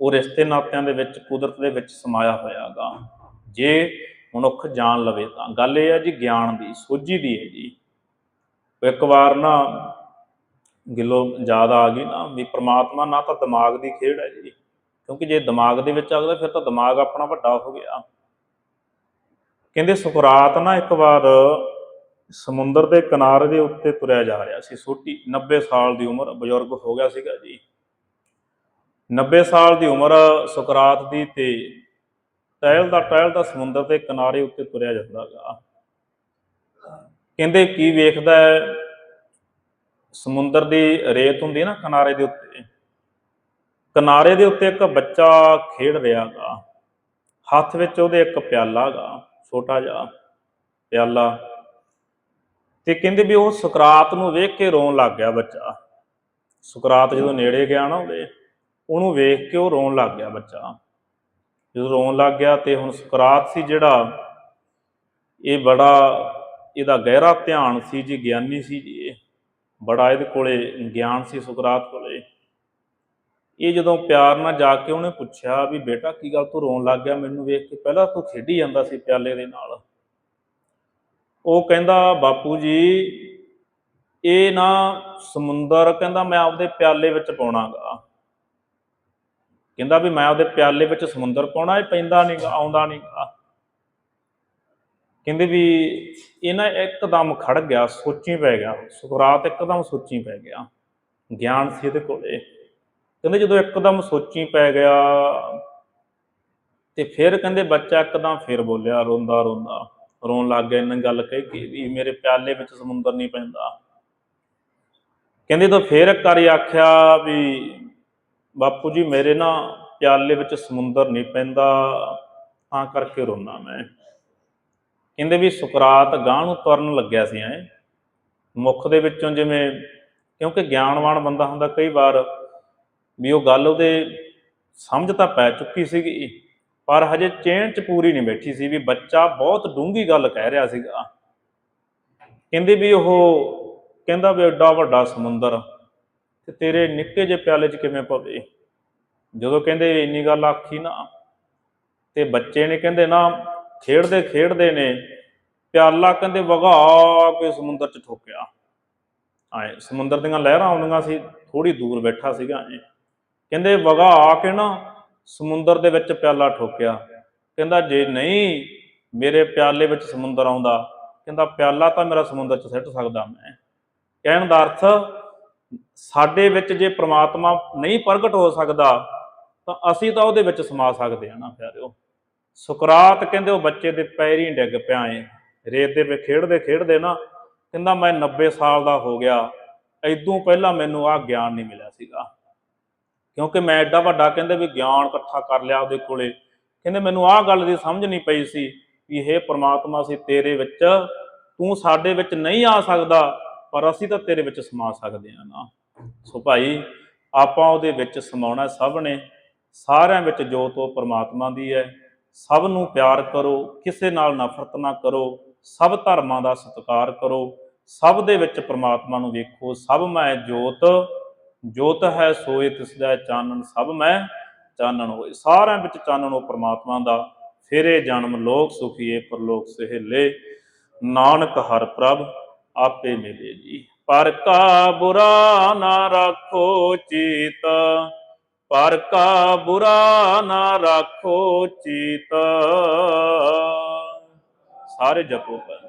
ਉਹ ਰਿਸ਼ਤੇ ਨਾਤਿਆਂ ਦੇ ਵਿੱਚ, ਕੁਦਰਤ ਦੇ ਵਿੱਚ ਸਮਾਇਆ ਹੋਇਆਗਾ ਜੇ ਮਨੁੱਖ ਜਾਣ ਲਵੇ ਤਾਂ। ਗੱਲ ਇਹ ਹੈ ਜੀ ਗਿਆਨ ਦੀ, ਸੋਝੀ ਦੀ ਹੈ ਜੀ। ਇੱਕ ਵਾਰ ਨਾ ਗਿੱਲੋ ਯਾਦ ਆ ਗਈ ਨਾ ਵੀ ਪ੍ਰਮਾਤਮਾ ਨਾ ਤਾਂ ਦਿਮਾਗ ਦੀ ਖੇਡ ਹੈ ਜੀ। ਕਿਉਂਕਿ ਜੇ ਦਿਮਾਗ ਦੇ ਵਿੱਚ ਆ ਗਿਆ, ਫਿਰ ਤਾਂ ਦਿਮਾਗ ਆਪਣਾ ਵੱਡਾ ਹੋ ਗਿਆ। ਕਹਿੰਦੇ ਸੁਕਰਾਤ ਨਾ ਇੱਕ ਵਾਰ ਸਮੁੰਦਰ ਦੇ ਕਿਨਾਰੇ ਦੇ ਉੱਤੇ ਤੁਰਿਆ ਜਾ ਰਿਹਾ ਸੀ ਛੋਟੀ 90 ਸਾਲ ਦੀ ਉਮਰ, ਬਜ਼ੁਰਗ ਹੋ ਗਿਆ ਸੀਗਾ ਜੀ। 90 ਸਾਲ ਦੀ ਉਮਰ ਸੁਕਰਾਤ ਦੀ ਤੇ ਟਹਿਲਦਾ ਟਹਿਲਦਾ ਸਮੁੰਦਰ ਦੇ ਕਿਨਾਰੇ ਉੱਤੇ ਤੁਰਿਆ ਜਾਂਦਾਗਾ ਕਹਿੰਦੇ ਕੀ ਵੇਖਦਾ ਹੈ? ਸਮੁੰਦਰ ਦੀ ਰੇਤ ਹੁੰਦੀ ਨਾ ਕਿਨਾਰੇ ਦੇ ਉੱਤੇ। ਕਿਨਾਰੇ ਦੇ ਉੱਤੇ ਇੱਕ ਬੱਚਾ ਖੇਡ ਰਿਹਾਗਾ ਹੱਥ ਵਿੱਚ ਉਹਦੇ ਇੱਕ ਪਿਆਲਾ ਗਾ। ਛੋਟਾ ਜਿਹਾ ਪਿਆਲਾ ਤੇ ਕਹਿੰਦੇ ਵੀ ਉਹ ਸੁਕਰਾਤ ਨੂੰ ਵੇਖ ਕੇ ਰੋਣ ਲੱਗ ਗਿਆ ਬੱਚਾ। ਸੁਕਰਾਤ ਜਦੋਂ ਨੇੜੇ ਗਿਆ ਨਾ ਉਹਦੇ, ਉਹਨੂੰ ਵੇਖ ਕੇ ਉਹ ਰੋਣ ਲੱਗ ਗਿਆ ਬੱਚਾ। ਜਦੋਂ ਰੋਣ ਲੱਗ ਗਿਆ ਤੇ ਹੁਣ ਸੁਕਰਾਤ ਸੀ ਜਿਹੜਾ, ਇਹ ਬੜਾ ਇਹਦਾ ਗਹਿਰਾ ਧਿਆਨ ਸੀ ਜੀ, ਗਿਆਨੀ ਸੀ ਜੀ ਇਹ। ਬੜਾ ਇਹਦੇ ਕੋਲੇ ਗਿਆਨ ਸੀ ਸੁਕਰਾਤ ਕੋਲੇ। ਇਹ ਜਦੋਂ ਪਿਆਰ ਨਾਲ ਜਾ ਕੇ ਉਹਨੇ ਪੁੱਛਿਆ ਵੀ ਬੇਟਾ ਕੀ ਗੱਲ ਤੂੰ ਰੋਣ ਲੱਗ ਗਿਆ? ਮੈਨੂੰ ਵੇਖ ਕੇ ਪਹਿਲਾਂ ਤੂੰ ਖੇਡੀ ਜਾਂਦਾ ਸੀ ਪਿਆਲੇ ਦੇ ਨਾਲ। ਉਹ ਕਹਿੰਦਾ, ਬਾਪੂ ਜੀ, ਇਹ ਨਾ ਸਮੁੰਦਰ, ਕਹਿੰਦਾ ਮੈਂ ਆਪਦੇ ਪਿਆਲੇ ਵਿੱਚ ਪਾਉਣਾਗਾ। ਕਹਿੰਦਾ ਵੀ ਮੈਂ ਆਪਦੇ ਪਿਆਲੇ ਵਿੱਚ ਸਮੁੰਦਰ ਪਾਉਣਾ, ਇਹ ਪੈਂਦਾ ਨਹੀਂਗਾ ਆਉਂਦਾ ਨਹੀਂਗਾ ਕਹਿੰਦੇ ਵੀ ਇਹ ਨਾ ਇੱਕਦਮ ਖੜ ਗਿਆ, ਸੋਚੀ ਪੈ ਗਿਆ। ਸੁਕਰਾਤ ਇੱਕਦਮ ਸੋਚੀ ਪੈ ਗਿਆ, ਗਿਆਨ ਸੀ ਇਹਦੇ ਕੋਲੇ। ਕਹਿੰਦੇ ਜਦੋਂ ਇੱਕਦਮ ਸੋਚੀ ਪੈ ਗਿਆ ਤੇ ਫਿਰ ਕਹਿੰਦੇ ਬੱਚਾ ਇੱਕਦਮ ਫਿਰ ਬੋਲਿਆ, ਰੋਂਦਾ ਰੋਂਦਾ। ਰੋਣ ਲੱਗ ਗਿਆ ਇਹਨਾਂ ਗੱਲ ਕਹੀ ਕੇ ਵੀ ਮੇਰੇ ਪਿਆਲੇ ਵਿੱਚ ਸਮੁੰਦਰ ਨਹੀਂ ਪੈਂਦਾ। ਕਹਿੰਦੇ ਤਾਂ ਫਿਰ ਇੱਕ ਵਾਰੀ ਆਖਿਆ ਵੀ ਬਾਪੂ ਜੀ, ਮੇਰੇ ਨਾ ਪਿਆਲੇ ਵਿੱਚ ਸਮੁੰਦਰ ਨਹੀਂ ਪੈਂਦਾ, ਤਾਂ ਕਰਕੇ ਰੋਣਾ ਮੈਂ। ਕਹਿੰਦੇ ਵੀ ਸੁਕਰਾਤ ਗਾਂ ਨੂੰ ਤੁਰਨ ਲੱਗਿਆ ਸੀ ਐ। ਮੁਖ ਦੇ ਵਿੱਚੋਂ ਜਿਵੇਂ, ਕਿਉਂਕਿ ਗਿਆਨਵਾਨ ਬੰਦਾ ਹੁੰਦਾ, ਕਈ ਵਾਰ ਵੀ ਉਹ ਗੱਲ ਉਹਦੇ ਸਮਝ ਤਾਂ ਪੈ ਚੁੱਕੀ ਸੀਗੀ, ਪਰ ਹਜੇ ਚੇਨ ਚ ਪੂਰੀ ਨਹੀਂ ਬੈਠੀ ਸੀ ਵੀ ਬੱਚਾ ਬਹੁਤ ਡੂੰਘੀ ਗੱਲ ਕਹਿ ਰਿਹਾ ਸੀਗਾ। ਕਹਿੰਦੇ ਵੀ ਉਹ ਕਹਿੰਦਾ ਵੀ ਐਡਾ ਵੱਡਾ ਸਮੁੰਦਰ, ਤੇ ਤੇਰੇ ਨਿੱਕੇ ਜਿਹੇ ਪਿਆਲੇ 'ਚ ਕਿਵੇਂ ਪਵੇ? ਜਦੋਂ ਕਹਿੰਦੇ ਇੰਨੀ ਗੱਲ ਆਖੀ ਨਾ, ਤੇ ਬੱਚੇ ਨੇ ਕਹਿੰਦੇ ਨਾ ਖੇਡਦੇ ਖੇਡਦੇ ਨੇ, ਪਿਆਲਾ ਕਹਿੰਦੇ ਵਗਾ ਕੇ ਸਮੁੰਦਰ 'ਚ ਠੋਕਿਆ। ਆਏ, ਸਮੁੰਦਰ ਦੀਆਂ ਲਹਿਰਾਂ ਆਉਂਦੀਆਂ ਸੀ ਥੋੜੀ ਦੂਰ ਬੈਠਾ ਸੀਗਾ ਐ। ਕਹਿੰਦੇ ਵਗਾ ਕੇ ਨਾ ਸਮੁੰਦਰ ਦੇ ਵਿੱਚ ਪਿਆਲਾ ਠੋਕਿਆ। ਕਹਿੰਦਾ ਜੇ ਨਹੀਂ ਮੇਰੇ ਪਿਆਲੇ ਵਿੱਚ ਸਮੁੰਦਰ ਆਉਂਦਾ, ਕਹਿੰਦਾ ਪਿਆਲਾ ਤਾਂ ਮੇਰਾ ਸਮੁੰਦਰ 'ਚ ਸਿੱਟ ਸਕਦਾ ਮੈਂ। ਕਹਿਣ ਦਾ ਅਰਥ ਸਾਡੇ ਵਿੱਚ ਜੇ ਪ੍ਰਮਾਤਮਾ ਨਹੀਂ ਪ੍ਰਗਟ ਹੋ ਸਕਦਾ, ਤਾਂ ਅਸੀਂ ਤਾਂ ਉਹਦੇ ਵਿੱਚ ਸਮਾ ਸਕਦੇ ਹਾਂ ਨਾ ਪਿਆਰਿਓ। ਸੁਕਰਾਤ ਕਹਿੰਦੇ ਉਹ ਬੱਚੇ ਦੇ ਪੈਰੀ ਡਿੱਗ ਪਿਆ ਏ ਰੇਤ ਦੇ ਵਿੱਚ ਖੇਡਦੇ ਖੇਡਦੇ ਨਾ ਕਹਿੰਦਾ ਮੈਂ 90 ਸਾਲ ਦਾ ਹੋ ਗਿਆ ਐਦੋਂ ਪਹਿਲਾਂ ਮੈਨੂੰ ਆਹ ਗਿਆਨ ਨਹੀਂ ਮਿਲਿਆ ਸੀਗਾ। ਕਿਉਂਕਿ ਮੈਂ ਐਡਾ ਵੱਡਾ ਕਹਿੰਦੇ ਵੀ ਗਿਆਨ ਇਕੱਠਾ ਕਰ ਲਿਆ ਉਹਦੇ ਕੋਲੇ। ਕਹਿੰਦੇ ਮੈਨੂੰ ਆਹ ਗੱਲ ਦੀ ਸਮਝ ਨਹੀਂ ਪਈ ਸੀ ਵੀ ਇਹ ਪ੍ਰਮਾਤਮਾ ਸੀ ਤੇਰੇ ਵਿੱਚ, ਤੂੰ ਸਾਡੇ ਵਿੱਚ ਨਹੀਂ ਆ ਸਕਦਾ, ਪਰ ਅਸੀਂ ਤਾਂ ਤੇਰੇ ਵਿੱਚ ਸਮਾ ਸਕਦੇ ਹਾਂ ਨਾ। ਸੋ ਭਾਈ, ਆਪਾਂ ਉਹਦੇ ਵਿੱਚ ਸਮਾਉਣਾ ਸਭ ਨੇ। ਸਾਰਿਆਂ ਵਿੱਚ ਜੋਤ ਉਹ ਪ੍ਰਮਾਤਮਾ ਦੀ ਹੈ। ਸਭ ਨੂੰ ਪਿਆਰ ਕਰੋ, ਕਿਸੇ ਨਾਲ ਨਫ਼ਰਤ ਨਾ ਕਰੋ। ਸਭ ਧਰਮਾਂ ਦਾ ਸਤਿਕਾਰ ਕਰੋ। ਸਭ ਦੇ ਵਿੱਚ ਪ੍ਰਮਾਤਮਾ ਨੂੰ ਵੇਖੋ। ਸਭ ਮੈਂ ਜੋਤ ਜੋਤ ਹੈ, ਸੋਏ ਤਿਸ ਦਾ ਚਾਨਣ ਸਭ ਮੈਂ ਚਾਨਣ ਹੋਏ। ਸਾਰਿਆਂ ਵਿੱਚ ਚਾਨਣ ਉਹ ਪ੍ਰਮਾਤਮਾ ਦਾ। ਫੇਰੇ ਜਨਮ ਲੋਕ ਸੁਖੀਏ, ਪਰਲੋਕ ਸਹਿਲੇ। ਨਾਨਕ ਹਰ ਪ੍ਰਭ ਆਪੇ ਮਿਲੇ ਜੀ। ਪਰ ਕਾ ਬੁਰਾ ਨਾ ਰੱਖੋ ਚੀਤ, ਪਰ ਕਾ ਬੁਰਾ ਨਾ ਰੱਖੋ ਚੀਤ। ਸਾਰੇ ਜਪੋ ਪਰ